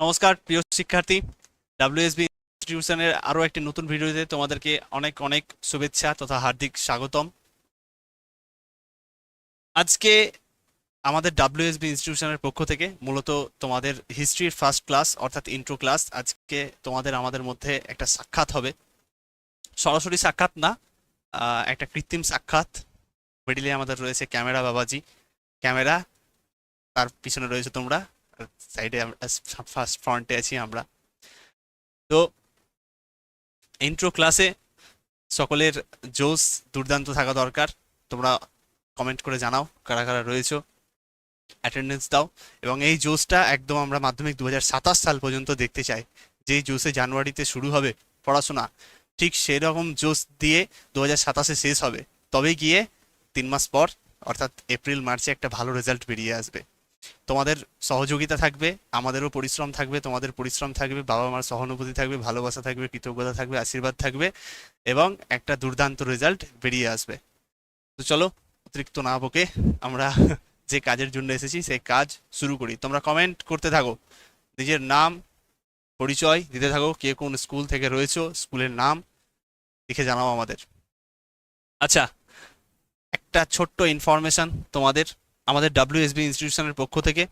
নমস্কার, প্রিয় শিক্ষার্থী। ডাব্লিউএসবি ইনস্টিটিউশনের আরও একটি নতুন ভিডিওতে তোমাদেরকে অনেক অনেক শুভেচ্ছা তথা হার্দিক স্বাগতম। আজকে আমাদের ডাব্লিউএসবি ইনস্টিটিউশনের পক্ষ থেকে মূলত তোমাদের হিস্ট্রির ফার্স্ট ক্লাস অর্থাৎ ইন্ট্রো ক্লাস আজকে তোমাদের আমাদের মধ্যে একটা সাক্ষাৎ হবে। সরাসরি সাক্ষাৎ না একটা কৃত্রিম সাক্ষাৎ। মিডিলে আমাদের রয়েছে ক্যামেরা বাবাজি। ক্যামেরা, তার পিছনে রয়েছে তোমরা। সাইডে ফার্স্ট ফ্রন্টে আছি আমরা। তো ইন্ট্রো ক্লাসে সকলের জোস দুর্দান্ত থাকা দরকার। তোমরা কমেন্ট করে জানাও কারা কারা রয়েছো। অ্যাটেন্ডেন্স দাও। এবং এই জোসটা একদম আমরা মাধ্যমিক দু হাজার সাতাশ সাল পর্যন্ত দেখতে চাই। যেই জোসে জানুয়ারিতে শুরু হবে পড়াশোনা, ঠিক সেরকম জোস দিয়ে দু হাজার সাতাশে শেষ হবে। তবে গিয়ে তিন মাস পর, অর্থাৎ এপ্রিল, মার্চে একটা ভালো রেজাল্ট বেরিয়ে আসবে। তোমাদের সহযোগিতা থাকবে, আমাদেরও পরিশ্রম থাকবে, তোমাদের পরিশ্রম থাকবে বাবা মার সহানুভূতি থাকবে, ভালোবাসা থাকবে, কৃতজ্ঞতা থাকবে, আশীর্বাদ থাকবে এবং একটা দুর্দান্ত রেজাল্ট বেরিয়ে আসবে। তো চলো, অতিরিক্ত না বকে আমরা যে কাজের জন্য এসেছি, সেই কাজ শুরু করি। তোমরা কমেন্ট করতে থাকো। নিজের নাম, পরিচয় দিতে থাকো, কে কোন স্কুল থেকে রয়েছো স্কুলের নাম লিখে জানাও আমাদের। আচ্ছা একটা ছোট্ট ইনফরমেশন তোমাদের আমাদের ডাব্লিউএসবি ইনস্টিটিউশনের পক্ষ থেকে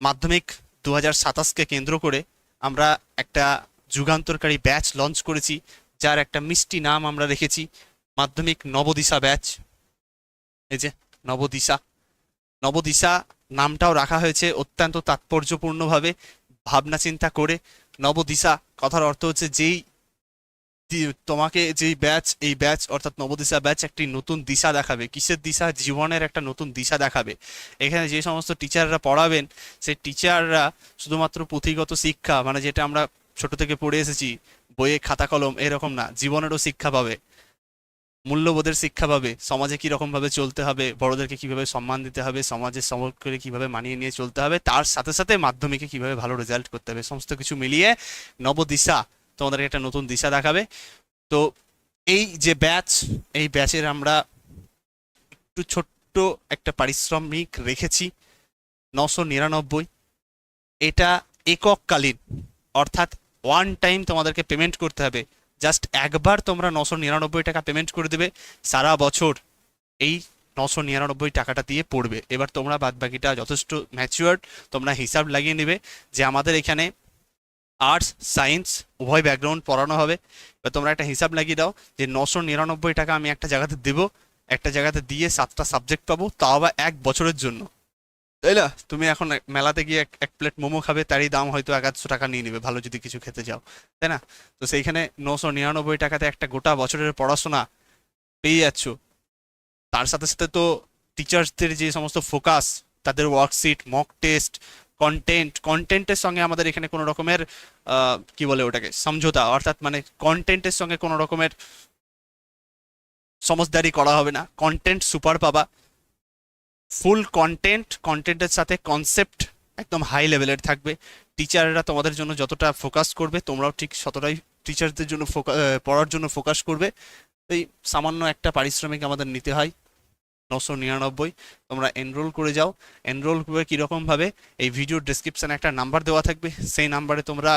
মাধ্যমিক দু হাজার সাতাশকে কেন্দ্র করে আমরা একটা যুগান্তরকারী ব্যাচ লঞ্চ করেছি, যার একটা মিষ্টি নাম আমরা রেখেছি, মাধ্যমিক নবদিশা ব্যাচ এই যে নবদিশা। নবদিশা নামটাও রাখা হয়েছে অত্যন্ত তাৎপর্যপূর্ণভাবে ভাবনা চিন্তা করে। নবদিশা কথার অর্থ হচ্ছে যেই তোমাকে যেই ব্যাচ এই ব্যাচ অর্থাৎ নবদিশা ব্যাচ একটি নতুন দিশা দেখাবে। কিসের দিশা? জীবনের একটা নতুন দিশা দেখাবে। এখানে যে সমস্ত টিচাররা পড়াবেন, সেই টিচাররা শুধুমাত্র পুঁথিগত শিক্ষা মানে যেটা আমরা ছোট থেকে পড়ে এসেছি, বইয়ে খাতা কলম এরকম না, জীবনেরও শিক্ষা পাবে। মূল্যবোধের শিক্ষা পাবে। সমাজে কি রকম ভাবে চলতে হবে, বড়দেরকে কীভাবে সম্মান দিতে হবে, সমাজের সমগ্রে কীভাবে মানিয়ে নিয়ে চলতে হবে, তার সাথে সাথে মাধ্যমিকে কীভাবে ভালো রেজাল্ট করতে হবে, সমস্ত কিছু মিলিয়ে নবদিশা তোমাদেরকে একটা নতুন দিশা দেখাবে। তো এই যে ব্যাচ, এই ব্যাচের আমরা একটু ছোট্ট একটা পারিশ্রমিক রেখেছি, নশো নিরানব্বই। এটা একককালীন, অর্থাৎ ওয়ান টাইম তোমাদেরকে পেমেন্ট করতে হবে। জাস্ট একবার তোমরা নশো নিরানব্বই টাকা পেমেন্ট করে দেবে, সারা বছর এই নশো নিরানব্বই টাকাটা দিয়ে পড়বে। এবার তোমরা বাদ বাকিটা যথেষ্ট ম্যাচিওর্ড তোমরা হিসাব লাগিয়ে নেবে যে আমাদের এখানে আর্টস সায়েন্স উভয় ব্যাকগ্রাউন্ড পড়ানো হবে। এবার তোমরা একটা হিসাব লাগিয়ে দাও যে নশো নিরানব্বই টাকা আমি একটা জায়গাতে দেবো, একটা জায়গাতে দিয়ে সাতটা সাবজেক্ট পাবো, তাও আবার এক বছরের জন্য। তাই না? তুমি এখন মেলাতে গিয়ে এক এক প্লেট মোমো খাবে, তারই দাম হয়তো এক আধশো টাকা নিয়ে নেবে, ভালো যদি কিছু খেতে যাও তাই না? তো সেইখানে নশো নিরানব্বই টাকাতে একটা গোটা বছরের পড়াশোনা পেয়ে যাচ্ছ। তার সাথে সাথে তো টিচার্সদের যে সমস্ত ফোকাস তাদের ওয়ার্কশিট মক টেস্ট কন্টেন্ট কন্টেন্টের সঙ্গে আমাদের এখানে কোনো রকমের কি বলে ওটাকে, সমঝোতা, অর্থাৎ মানে কন্টেন্টের সঙ্গে কোনো রকমের সমজদারি করা হবে না। কন্টেন্ট সুপার পাবা। ফুল কন্টেন্ট কন্টেন্টের সাথে কনসেপ্ট একদম হাই লেভেলের থাকবে। টিচাররা তোমাদের জন্য যতটা ফোকাস করবে, তোমরাও ঠিক ততটাই টিচারদের জন্য পড়ার জন্য ফোকাস করবে। এই সামান্য একটা পারিশ্রমিক আমাদের নিতে হয়। নশো নিরানব্বই। তোমরা এনরোল করে যাও। এনরোল করে কীরকমভাবে? এই ভিডিও ডিসক্রিপশানে একটা নাম্বার দেওয়া থাকবে। সেই নাম্বারে তোমরা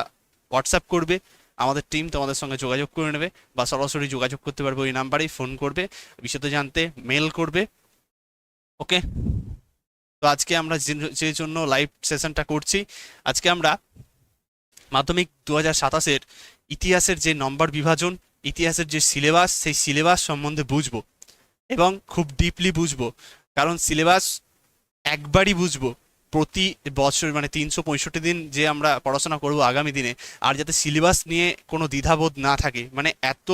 হোয়াটসঅ্যাপ করবে। আমাদের টিম তোমাদের সঙ্গে যোগাযোগ করে নেবে বা সরাসরি যোগাযোগ করতে পারবে ওই নাম্বারেই ফোন করবে, বিশদ জানতে মেল করবে। ওকে তো আজকে আমরা যে জন্য লাইভ সেশনটা করছি, আজকে আমরা মাধ্যমিক দু হাজার সাতাশের ইতিহাসের যে নম্বর বিভাজন, ইতিহাসের যে সিলেবাস সেই সিলেবাস সম্বন্ধে বুঝব। এবং খুব ডিপলি বুঝব। কারণ সিলেবাস একবারই বুঝব প্রতি বছর মানে তিনশো পঁয়ষট্টি দিন যে আমরা পড়াশোনা করব আগামী দিনে, আর যাতে সিলেবাস নিয়ে কোনো দ্বিধাবোধ না থাকে। মানে এত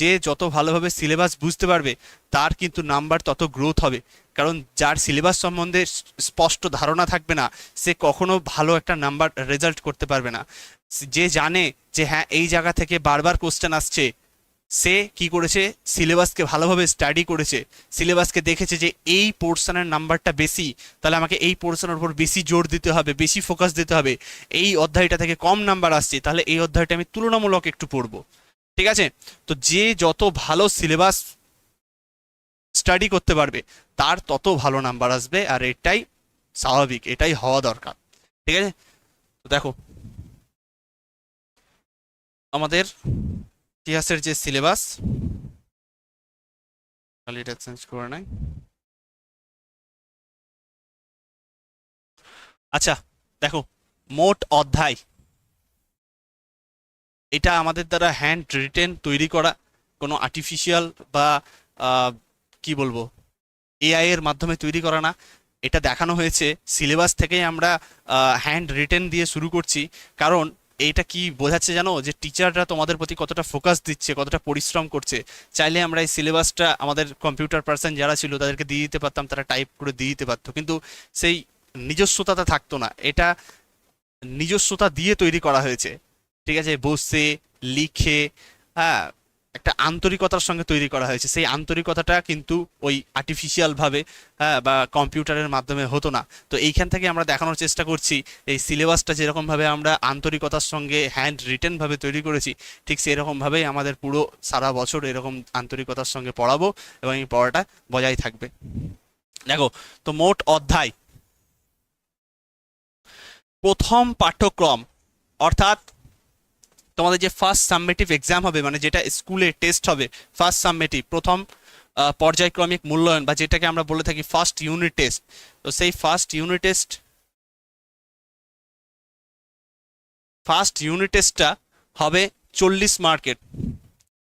যে যত ভালোভাবে সিলেবাস বুঝতে পারবে, তার কিন্তু নাম্বার তত গ্রোথ হবে। কারণ যার সিলেবাস সম্বন্ধে স্পষ্ট ধারণা থাকবে না, সে কখনো ভালো একটা নাম্বার রেজাল্ট করতে পারবে না। যে জানে যে হ্যাঁ এই জায়গা থেকে বারবার কোশ্চেন আসছে সে কি করেছে? সিলেবাসকে ভালোভাবে স্টাডি করেছে। সিলেবাসকে দেখেছে যে এই পোর্শনের নাম্বারটা বেশি, তাহলে আমাকে এই পোর্শনের উপর বেশি জোর দিতে হবে, বেশি ফোকাস দিতে হবে। এই অধ্যায়টা থেকে কম নাম্বার আসছে, তাহলে এই অধ্যায়টা আমি তুলনামূলক একটু পড়ব। ঠিক আছে? তো যে যত ভালো সিলেবাস স্টাডি করতে পারবে, তার তত ভালো নাম্বার আসবে, আর এটাই স্বাভাবিক, এটাই হওয়া দরকার। ঠিক আছে? তো দেখো, আমাদের ইতিহাসের যে সিলেবাস, খালি চেঞ্জ করে আচ্ছা দেখো, মোট অধ্যায়। এটা আমাদের দ্বারা হ্যান্ড রিটেন তৈরি করা, কোনো আর্টিফিশিয়াল বা কি বলব এআই এর মাধ্যমে তৈরি করা না। এটা দেখানো হয়েছে, সিলেবাস থেকেই আমরা হ্যান্ড রিটেন দিয়ে শুরু করছি। কারণ এইটা কি বোঝাচ্ছে জানো? যে টিচাররা তোমাদের প্রতি কতটা ফোকাস দিচ্ছে, কতটা পরিশ্রম করছে। চাইলে আমরা এই সিলেবাসটা আমাদের কম্পিউটার পার্সন যারা ছিল, তাদেরকে দিয়ে দিতে পারতাম, তারা টাইপ করে দিয়ে দিতে পারতো। কিন্তু সেই নিজস্বতাটা থাকতো না। এটা নিজস্বতা দিয়ে তৈরি করা হয়েছে। ঠিক আছে? বসে, লিখে হ্যাঁ একটা আন্তরিকতার সঙ্গে তৈরি করা হয়েছে। সেই আন্তরিকতাটা কিন্তু ওই আর্টিফিশিয়ালভাবে হ্যাঁ বা কম্পিউটারের মাধ্যমে হতো না। তো এইখান থেকে আমরা দেখানোর চেষ্টা করছি, এই সিলেবাসটা যেরকমভাবে আমরা আন্তরিকতার সঙ্গে হ্যান্ড রিটেন ভাবে তৈরি করেছি, ঠিক সেরকমভাবেই আমাদের পুরো সারা বছর এরকম আন্তরিকতার সঙ্গে পড়াবো এবং এই পড়াটা বজায় থাকবে। দেখো, তো মোট অধ্যায়। প্রথম পাঠ্যক্রম, অর্থাৎ তোমাদের যে ফার্স্ট সাবমেটিভ এক্সাম হবে মানে যেটা স্কুলে টেস্ট হবে ফার্স্ট সাবমেটিভ প্রথম পর্যায়ক্রমিক মূল্যায়ন বা যেটাকে আমরা বলে থাকি ফার্স্ট ইউনিট টেস্ট তো সেই first unit test first unit টেস্টটা হবে চল্লিশ মার্কের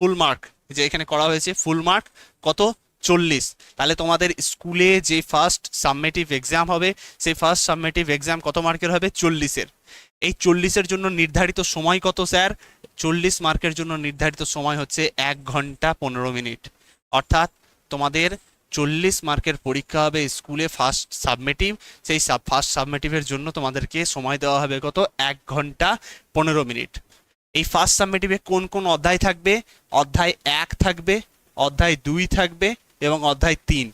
ফুল মার্ক যে এখানে করা হয়েছে ফুল মার্ক কত? চল্লিশ। তাহলে তোমাদের স্কুলে যে ফার্স্ট সাবমেটিভ এক্সাম হবে, সেই ফার্স্ট সাবমেটিভ এক্সাম কত মার্কের হবে? চল্লিশের। এই চল্লিশের জন্য নির্ধারিত সময় কত, স্যার? চল্লিশ মার্কের জন্য নির্ধারিত সময় হচ্ছে এক ঘণ্টা পনেরো মিনিট। অর্থাৎ তোমাদের চল্লিশ মার্কের পরীক্ষা হবে স্কুলে ফার্স্ট সাবমেটিভ। সেই সাব, ফার্স্ট সাবমেটিভের জন্য তোমাদেরকে সময় দেওয়া হবে কত? এক ঘণ্টা পনেরো মিনিট। এই ফার্স্ট সাবমেটিভে কোন কোন অধ্যায় থাকবে? অধ্যায় এক থাকবে, অধ্যায় দুই থাকবে এবং অধ্যায় তিন।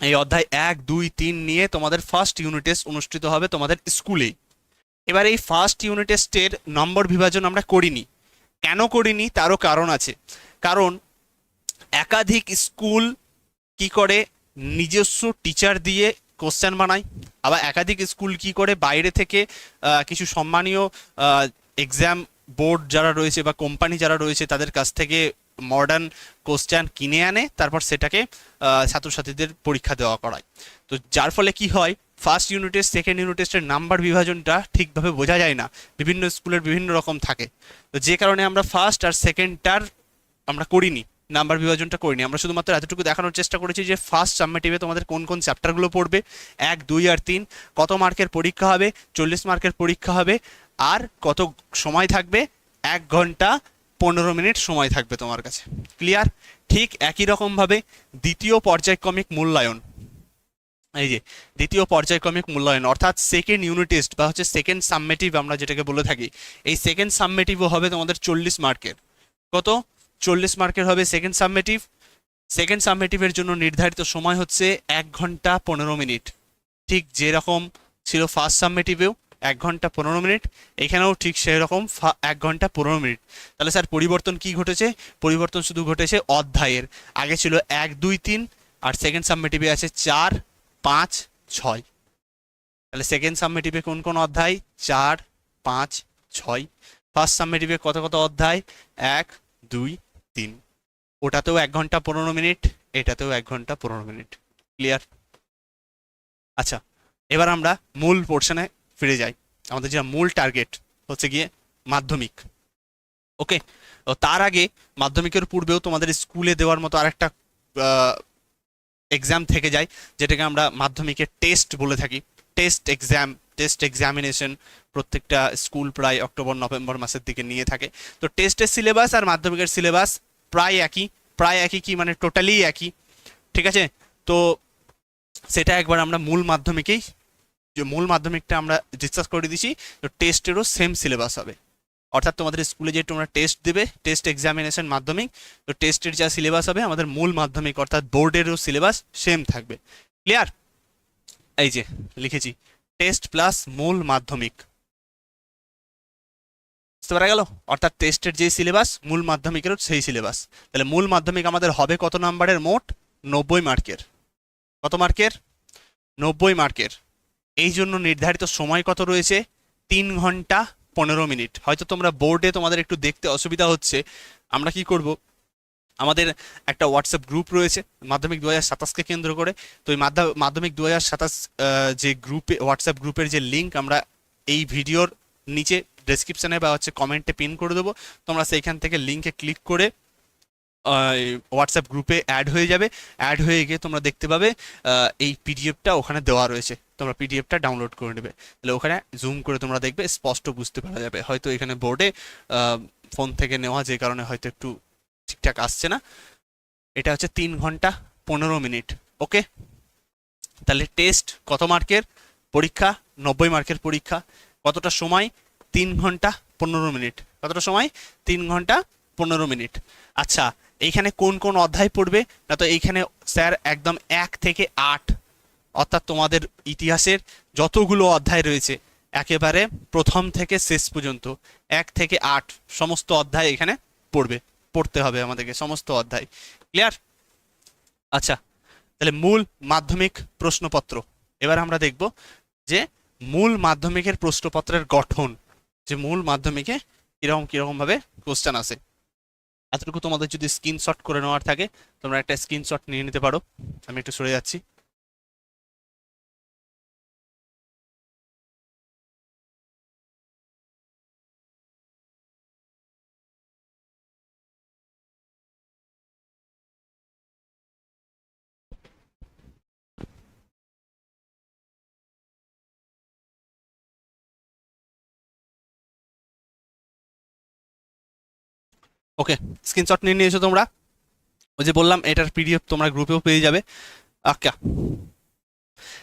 এই অধ্যায় এক, দুই, তিন নিয়ে তোমাদের ফার্স্ট ইউনিট টেস্ট অনুষ্ঠিত হবে তোমাদের স্কুলেই। এবার এই ফার্স্ট ইউনিট টেস্টের নম্বর বিভাজন আমরা করিনি। কেন করিনি? তারও কারণ আছে। কারণ একাধিক স্কুল কি করে নিজস্ব টিচার দিয়ে কোশ্চেন বানায়, আবার একাধিক স্কুল কি করে বাইরে থেকে কিছু সম্মানীয় এক্সাম বোর্ড যারা রয়েছে বা কোম্পানি যারা রয়েছে, তাদের কাছ থেকে মডার্ন কোশ্চেন কিনে আনে, তারপর সেটাকে ছাত্রছাত্রীদের পরীক্ষা দেওয়া করায়। তো যার ফলে কি হয়? First unit test second unit টেস্টের নাম্বার বিভাজনটা ঠিকভাবে বোঝা যায় না। বিভিন্ন স্কুলের বিভিন্ন রকম থাকে। তো যে কারণে আমরা ফার্স্ট আর সেকেন্ডটার আমরা করিনি নাম্বার বিভাজনটা করিনি। আমরা শুধুমাত্র এতটুকু দেখানোর চেষ্টা করেছি যে ফার্স্ট সাবমেটিভে তোমাদের কোন কোন চ্যাপ্টারগুলো পড়বে। এক, দুই আর তিন, কত মার্কের পরীক্ষা হবে, চল্লিশ মার্কের পরীক্ষা হবে, আর কত সময় থাকবে, এক ঘণ্টা পনেরো মিনিট সময় থাকবে তোমার কাছে। ক্লিয়ার ঠিক একই রকমভাবে দ্বিতীয় পর্যায়ক্রমিক মূল্যায়ন। এই যে, দ্বিতীয় পর্যায়ক্রমিক মূল্যায়ন, অর্থাৎ সেকেন্ড ইউনিট টেস্ট বা হচ্ছে সেকেন্ড সাবমেটিভ আমরা যেটাকে বলে থাকি, এই সেকেন্ড সাবমেটিভও হবে তোমাদের চল্লিশ মার্কের। কত? চল্লিশ মার্কের হবে সেকেন্ড সাবমেটিভ সেকেন্ড সাবমেটিভের জন্য নির্ধারিত সময় হচ্ছে এক ঘণ্টা পনেরো মিনিট। ঠিক যেরকম ছিল ফার্স্ট সাবমেটিভেও এক ঘণ্টা পনেরো মিনিট, এখানেও ঠিক সেরকম ফা- এক ঘণ্টা পনেরো মিনিট। তাহলে স্যার, পরিবর্তন কি ঘটেছে? পরিবর্তন শুধু ঘটেছে অধ্যায়ের। আগে ছিল এক, দুই, তিন, আর সেকেন্ড সাবমেটিভে আছে চার পাঁচ, ছয়। তাহলে সেকেন্ড সাবমেটিভে কোন কোন অধ্যায়? চার, পাঁচ, ছয়। ফার্স্ট সাবমেটিভে কত কত অধ্যায়? এক, দুই, তিন। ওটাতেও এক ঘণ্টা পনেরো মিনিট, এটাতেও এক ঘণ্টা পনেরো মিনিট। ক্লিয়ার আচ্ছা এবার আমরা মূল পোর্শনে ফিরে যাই। আমাদের যেটা মূল টার্গেট হচ্ছে গিয়ে মাধ্যমিক। ওকে তার আগে মাধ্যমিকের পূর্বেও তোমাদের স্কুলে দেওয়ার মতো আরেকটা এক্সাম থেকে যায়, যেটাকে আমরা মাধ্যমিকের টেস্ট বলে থাকি। টেস্ট এক্সাম টেস্ট এক্সামিনেশন প্রত্যেকটা স্কুল প্রায় অক্টোবর নভেম্বর মাসের দিকে নিয়ে থাকে। তো টেস্টের সিলেবাস আর মাধ্যমিকের সিলেবাস প্রায় একই প্রায় একই কি মানে টোটালি একই, ঠিক আছে? তো সেটা একবার আমরা মূল মাধ্যমিকেই, যে মূল মাধ্যমিকটা আমরা ডিসকাস করে দিয়েছি তো টেস্টেরও সেম সিলেবাস হবে। অর্থাৎ তোমাদের স্কুলে যে তোমরা টেস্ট দেবে টেস্ট এক্সামিনেশন মাধ্যমিক, তো টেস্টের যা সিলেবাস হবে আমাদের মূল মাধ্যমিক, অর্থাৎ বোর্ডেরও সিলেবাস সেম থাকবে। ক্লিয়ার এই যে, লিখেছি টেস্ট প্লাস মূল মাধ্যমিক। বুঝতে পারা গেল? অর্থাৎ টেস্টের যে সিলেবাস মূল মাধ্যমিকেরও সেই সিলেবাস তাহলে মূল মাধ্যমিক আমাদের হবে কত নাম্বারের? মোট নব্বই মার্কের। কত মার্কের? নব্বই মার্কের। এই জন্য নির্ধারিত সময় কত রয়েছে? তিন ঘণ্টা পনেরো মিনিট। হয়তো তোমরা বোর্ডে তোমাদের একটু দেখতে অসুবিধা হচ্ছে। আমরা কি করব? আমাদের একটা হোয়াটসঅ্যাপ গ্রুপ রয়েছে, মাধ্যমিক দু হাজার সাতাশকে কেন্দ্র করে। তো ওই মাধ্যা- মাধ্যমিক দু হাজার সাতাশ যে গ্রুপে হোয়াটসঅ্যাপ গ্রুপের যে লিঙ্ক আমরা এই ভিডিওর নিচে ডেসক্রিপশানে বা হচ্ছে কমেন্টে পিন করে দেবো। তোমরা সেইখান থেকে লিঙ্কে ক্লিক করে হোয়াটসঅ্যাপ গ্রুপে অ্যাড হয়ে যাবে। অ্যাড হয়ে গিয়ে তোমরা দেখতে পাবে এই পিডিএফটা ওখানে দেওয়া রয়েছে। তোমরা পিডিএফটা ডাউনলোড করে নেবে। তাহলে ওখানে জুম করে তোমরা দেখবে, স্পষ্ট বুঝতে পারা যাবে। হয়তো এখানে বোর্ডে ফোন থেকে নেওয়া যে কারণে হয়তো একটু ঠিকঠাক আসছে না। এটা হচ্ছে তিন ঘণ্টা পনেরো মিনিট ওকে তাহলে টেস্ট কত মার্কের? পরীক্ষা, নব্বই মার্কের পরীক্ষা। কতটা সময়? তিন ঘণ্টা পনেরো মিনিট। কতটা সময়? তিন ঘণ্টা পনেরো মিনিট। আচ্ছা এইখানে কোন কোন অধ্যায় পড়বে? না তো এইখানে স্যার একদম এক থেকে আট, অর্থাৎ তোমাদের ইতিহাসের যতগুলো অধ্যায় রয়েছে, একেবারে প্রথম থেকে শেষ পর্যন্ত, এক থেকে আট সমস্ত অধ্যায় এখানে পড়বে, পড়তে হবে আমাদেরকে সমস্ত অধ্যায়। ক্লিয়ার আচ্ছা তাহলে মূল মাধ্যমিক প্রশ্নপত্র, এবার আমরা দেখব যে মূল মাধ্যমিকের প্রশ্নপত্রের গঠন, যে মূল মাধ্যমিকে কীরকম কীরকম ভাবে কোশ্চেন আসে। এতটুকু তোমাদের যদি স্ক্রিনশট করে নেওয়ার থাকে, তোমরা একটা স্ক্রিনশট নিয়ে নিতে পারো। আমি একটু সরে যাচ্ছি। ওকে স্ক্রিনশট নিয়ে নিয়েছো তোমরা? ওই যে বললাম, এটার পিডিএফ তোমরা গ্রুপেও পেয়ে যাবে। আচ্ছা।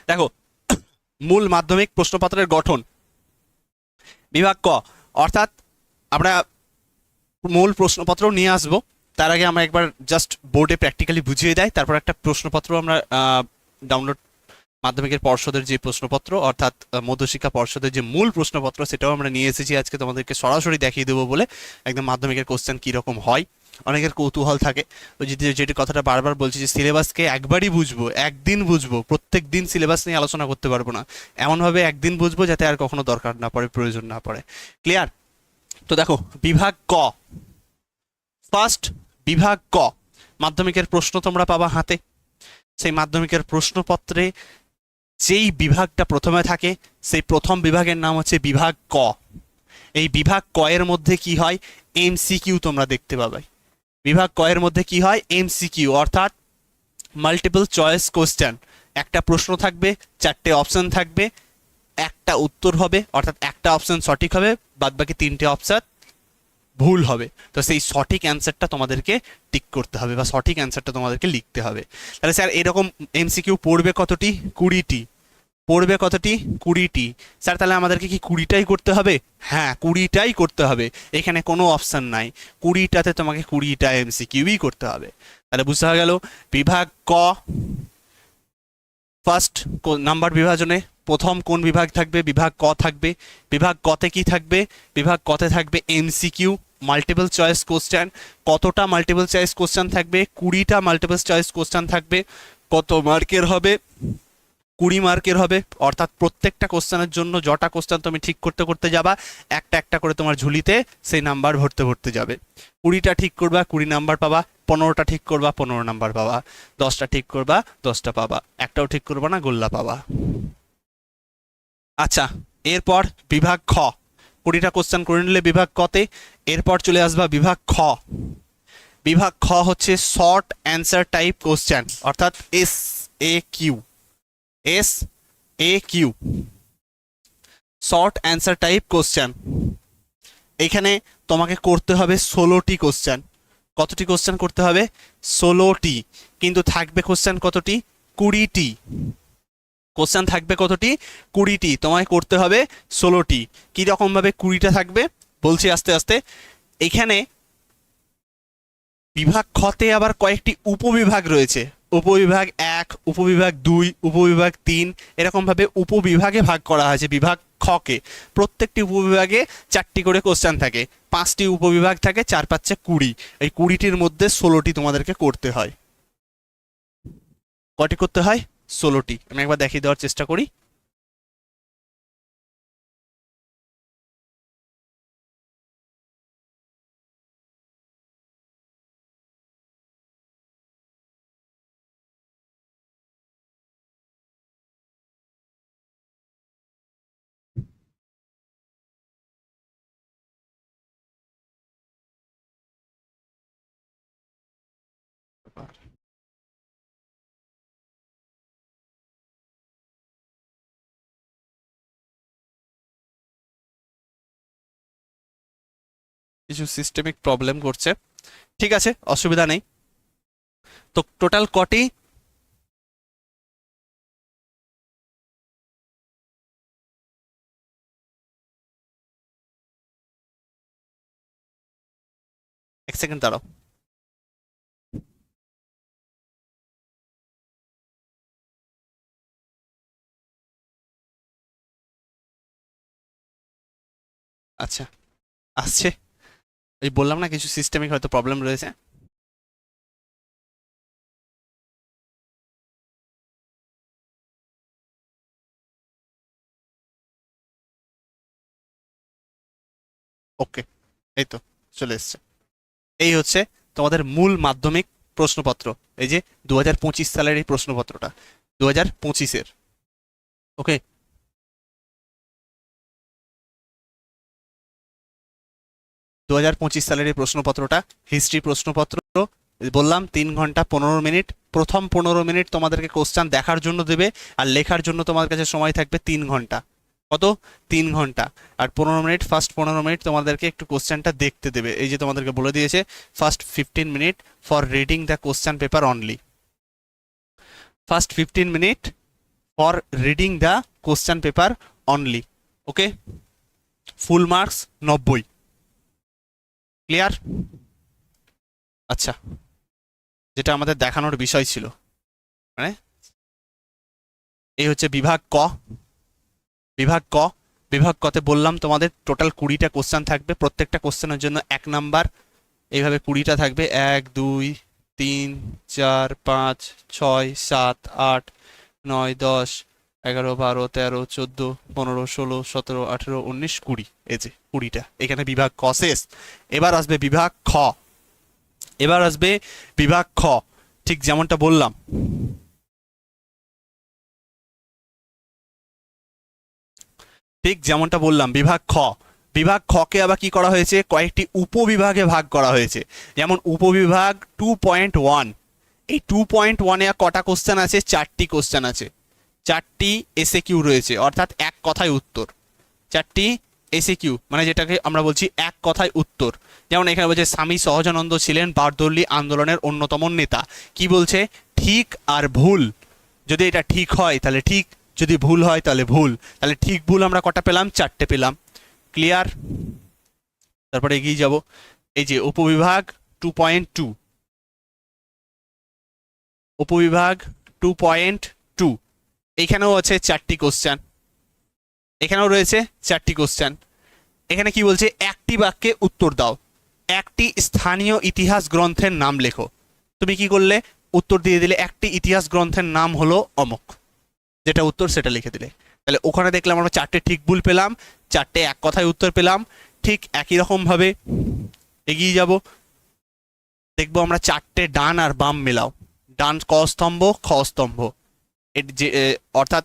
দেখো, মূল মাধ্যমিক প্রশ্নপত্রের গঠন। বিভাগ ক। অর্থাৎ আমরা মূল প্রশ্নপত্র নিয়ে আসব। তার আগে আমরা একবার জাস্ট বোর্ডে প্র্যাকটিক্যালি বুঝিয়ে দেয়। তারপর একটা প্রশ্নপত্র আমরা ডাউনলোড মাধ্যমিকের পর্ষদের যে প্রশ্নপত্র, অর্থাৎ মধ্যশিক্ষা পর্ষদের যে মূল প্রশ্নপত্র, সেটাও আমরা নিয়ে এসেছি আজকে তোমাদেরকে সরাসরি দেখিয়ে দেবো বলে একদম মাধ্যমিকের কোশ্চেন কীরকম হয়। অনেকের কৌতূহল থাকে। তো যদি যেটি কথাটা বারবার বলছি যে সিলেবাসকে একবারই বুঝব, একদিন বুঝব, প্রত্যেক দিন সিলেবাস নিয়ে আলোচনা করতে পারব না। এমনভাবে একদিন বুঝব যাতে আর কখনো দরকার না পড়ে, প্রয়োজন না পড়ে। ক্লিয়ার তো দেখো, বিভাগ ক। ফার্স্ট বিভাগ ক। মাধ্যমিকের প্রশ্ন তোমরা পাবা হাতে। সেই মাধ্যমিকের প্রশ্নপত্রে যেই বিভাগটা প্রথমে থাকে, সেই প্রথম বিভাগের নাম হচ্ছে বিভাগ ক। এই বিভাগ ক এর মধ্যে কি হয়? এমসিকিউ তোমরা দেখতে পাবে। বিভাগ ক এর মধ্যে কি হয়? এমসিকিউ অর্থাৎ মাল্টিপল চয়েস কোশ্চেন একটা প্রশ্ন থাকবে, চারটে অপশন থাকবে, একটা উত্তর হবে, অর্থাৎ একটা অপশন সঠিক হবে, বাদবাকি তিনটে অপশন ভুল হবে। তো সেই সঠিক অ্যান্সারটা তোমাদেরকে টিক করতে হবে বা সঠিক অ্যান্সারটা তোমাদেরকে লিখতে হবে। তাহলে স্যার, এরকম এমসিকিউ পড়বে কতটি? কুড়িটি। পড়বে কতটি? কুড়িটি। স্যার, তাহলে আমাদেরকে কি কুড়িটাই করতে হবে? হ্যাঁ কুড়িটাই করতে হবে। এখানে কোনো অপশান নাই। কুড়িটাতে তোমাকে কুড়িটা এমসিকিউই করতে হবে। তাহলে হয়ে গেল, বিভাগ ক। ফার্স্ট নাম্বার বিভাজনে প্রথম কোন বিভাগ থাকবে? বিভাগ ক থাকবে। বিভাগ কতে কি থাকবে? বিভাগ কতে থাকবে এমসিকিউ মাল্টিপল চয়েস কোশ্চেন কতটা মাল্টিপল চয়েস কোশ্চেন থাকবে, কুড়িটা মাল্টিপল চয়েস কোশ্চেন থাকবে, কত মার্কের হবে, কুড়ি মার্কের হবে, অর্থাৎ প্রত্যেকটা কোশ্চেনের জন্য যটা কোশ্চেন তুমি ঠিক করতে করতে যাবা, একটা একটা করে তোমার ঝুলিতে সেই নাম্বার ভরতে ভরতে যাবে। কুড়িটা ঠিক করবা, কুড়ি নাম্বার পাবা, পনেরোটা ঠিক করবা, পনেরো নাম্বার পাবা, দশটা ঠিক করবা, দশটা পাবা, একটাও ঠিক করবা না, গোল্লা পাবা। আচ্ছা এরপর বিভাগ খ। কুড়িটা কোশ্চেন করে নিলে বিভাগ কতে? এরপর চলে আসবা বিভাগ খ। বিভাগ খ হচ্ছে শর্ট অ্যান্সার টাইপ কোশ্চেন অর্থাৎ S A Q S A Q short answer type question এখানে তোমাকে করতে হবে ষোলোটি কোশ্চেন কতটি কোশ্চেন করতে হবে? ষোলোটি। কিন্তু থাকবে কোশ্চেন কতটি? কুড়িটি। কোশ্চেন থাকবে কতটি? কুড়িটি। তোমায় করতে হবে ষোলোটি। কীরকমভাবে কুড়িটা থাকবে? বলছি আস্তে আস্তে। এখানে বিভাগ খতে আবার কয়েকটি উপবিভাগ রয়েছে। উপবিভাগ এক, উপবিভাগ দুই, উপবিভাগ তিন, এরকমভাবে উপবিভাগে ভাগ করা হয়েছে, বিভাগ খকে প্রত্যেকটি উপবিভাগে চারটি করে কোশ্চেন থাকে। পাঁচটি উপবিভাগ থাকে, চার পাঁচে কুড়ি। এই কুড়িটির মধ্যে ষোলোটি তোমাদেরকে করতে হয়। কটি করতে হয়? ষোলোটি। আমি একবার দেখিয়ে দেওয়ার চেষ্টা করি। কিছু সিস্টেমিক প্রবলেম করছে। ঠিক আছে, অসুবিধা নেই। তো টোটাল কটি? এক সেকেন্ড দাঁড়াও। আচ্ছা আসছে। ওই বললাম না, কিছু সিস্টেমিক হয়তো প্রবলেম রয়েছে। ওকে এই তো, চলে এসছে। এই হচ্ছে তোমাদের মূল মাধ্যমিক প্রশ্নপত্র, এই যে দু হাজার পঁচিশ সালের এই প্রশ্নপত্রটা দু হাজার পঁচিশের। ওকে দু হাজার পঁচিশ সালের এই প্রশ্নপত্রটা হিস্ট্রি প্রশ্নপত্র, বললাম তিন ঘণ্টা পনেরো মিনিট। প্রথম পনেরো মিনিট তোমাদেরকে কোশ্চান দেখার জন্য দেবে আর লেখার জন্য তোমার কাছে সময় থাকবে তিন ঘণ্টা। কত? তিন ঘণ্টা। আর পনেরো মিনিট ফার্স্ট পনেরো মিনিট তোমাদেরকে একটু কোশ্চেনটা দেখতে দেবে। এই যে তোমাদেরকে বলে দিয়েছে first fifteen minute for reading the question paper only first fifteen minute for reading the question paper only okay full marks নব্বই। ক্লিয়ার আচ্ছা। যেটা আমাদের দেখানোর বিষয় ছিল। মানে? এই হচ্ছে বিভাগ ক। বিভাগ ক। বিভাগ কতে বললাম তোমাদের টোটাল কুড়িটা কোশ্চেন থাকবে। প্রত্যেকটা কোশ্চেনের জন্য এক নাম্বার এইভাবে কুড়িটা থাকবে। এক, দুই, তিন, চার, পাঁচ, ছয়, সাত, আট, নয়, দশ এগারো, বারো, তেরো, চোদ্দ, পনেরো, ষোলো, সতেরো, আঠেরো, উনিশ, কুড়ি। এই যে কুড়িটা। এখানে বিভাগ ক শেষ। এবার আসবে বিভাগ খ। এবার আসবে বিভাগ খ। ঠিক যেমনটা বললাম। ঠিক যেমনটা বললাম, বিভাগ খ। বিভাগ খকে আবার কি করা হয়েছে? কয়েকটি উপবিভাগে ভাগ করা হয়েছে। যেমন উপবিভাগ টু পয়েন্ট ওয়ান এই টু পয়েন্ট ওয়ানে কটা কোশ্চেন আছে? চারটি কোশ্চেন আছে। চারটি এসে কিউ রয়েছে, অর্থাৎ এক কথায় উত্তর। চারটি এসে কিউ মানে যেটাকে আমরা বলছি এক কথায় উত্তর। যেমন এখানে বলছে, স্বামী সহজানন্দ ছিলেন বারদৌলি আন্দোলনের অন্যতম নেতা। কি বলছে? ঠিক আর ভুল। যদি এটা ঠিক হয়, তাহলে ঠিক। যদি ভুল হয়, তাহলে ভুল। তাহলে ঠিক ভুল আমরা কটা পেলাম? চারটে পেলাম। ক্লিয়ার তারপরে এগিয়ে যাব। এই যে উপবিভাগ টু পয়েন্ট টু উপবিভাগ টু পয়েন্ট এখানেও আছে চারটি কোশ্চেন এখানেও রয়েছে চারটি কোশ্চেন এখানে কি বলছে? একটি বাক্যে উত্তর দাও। একটি স্থানীয় ইতিহাস গ্রন্থের নাম লেখো। তুমি কি করলে? উত্তর দিয়ে দিলে, একটি ইতিহাস গ্রন্থের নাম হলো অমক। যেটা উত্তর, সেটা লিখে দিলে। তাহলে ওখানে দেখলাম আমরা চারটে ঠিক ভুল পেলাম, চারটে এক কথায় উত্তর পেলাম। ঠিক একই রকমভাবে এগিয়ে যাব। দেখব আমরা চারটে ডান আর বাম মেলাও। ডান ক স্তম্ভ, খ স্তম্ভ। এর যে অর্থাৎ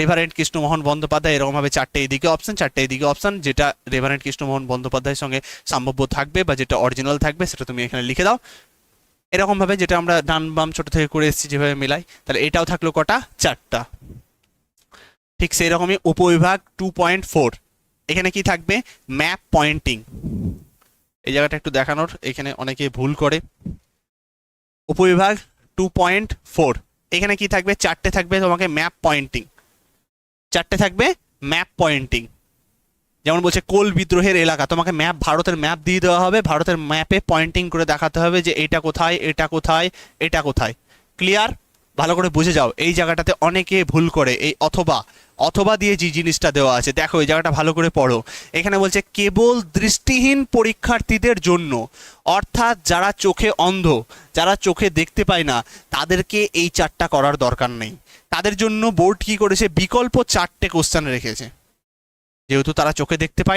রেভারেন্ট কৃষ্ণমোহন বন্দ্যোপাধ্যায় এরকমভাবে চারটে এদিকে অপশন চারটে এদিকে অপশন যেটা রেভারেন্ট কৃষ্ণমোহন বন্দ্যোপাধ্যায়ের সঙ্গে সম্ভাব্য থাকবে বা যেটা অরিজিনাল থাকবে, সেটা তুমি এখানে লিখে দাও। এরকমভাবে যেটা আমরা ডান বাম ছোট থেকে করে এসেছি, যেভাবে মেলাই, তাহলে এটাও থাকল কটা? চারটা। ঠিক সেই রকমই উপবিভাগ টু পয়েন্ট ফোর এখানে কি থাকবে? ম্যাপ পয়েন্টিং এই জায়গাটা একটু দেখানোর, এখানে অনেকে ভুল করে। উপবিভাগ টু পয়েন্ট ফোর এখানে কি থাকবে? চারটে থাকবে তোমাকে ম্যাপ পয়েন্টিং চারটে থাকবে ম্যাপ পয়েন্টিং যেমন বলছে, কোল বিদ্রোহের এলাকা। তোমাকে ম্যাপ ভারতের ম্যাপ দিয়ে দেওয়া হবে। ভারতের ম্যাপে পয়েন্টিং করে দেখাতে হবে যে এটা কোথায় এটা কোথায় এটা কোথায়। ক্লিয়ার ভালো করে বুঝে যাও, এই জায়গাটাতে অনেকে ভুল করে, এই অথবা অথবা দিয়ে যে জিনিসটা দেওয়া আছে, দেখো এই জায়গাটা ভালো করে পড়ো। এখানে বলছে, কেবল দৃষ্টিহীন পরীক্ষার্থীদের জন্য, অর্থাৎ যারা চোখে অন্ধ, যারা চোখে দেখতে পায় না, তাদেরকে এই চারটা করার দরকার নেই। তাদের জন্য বোর্ড কি করেছে? বিকল্প চারটে কোশ্চেন রেখেছে। যেহেতু তারা চোখে দেখতে পায়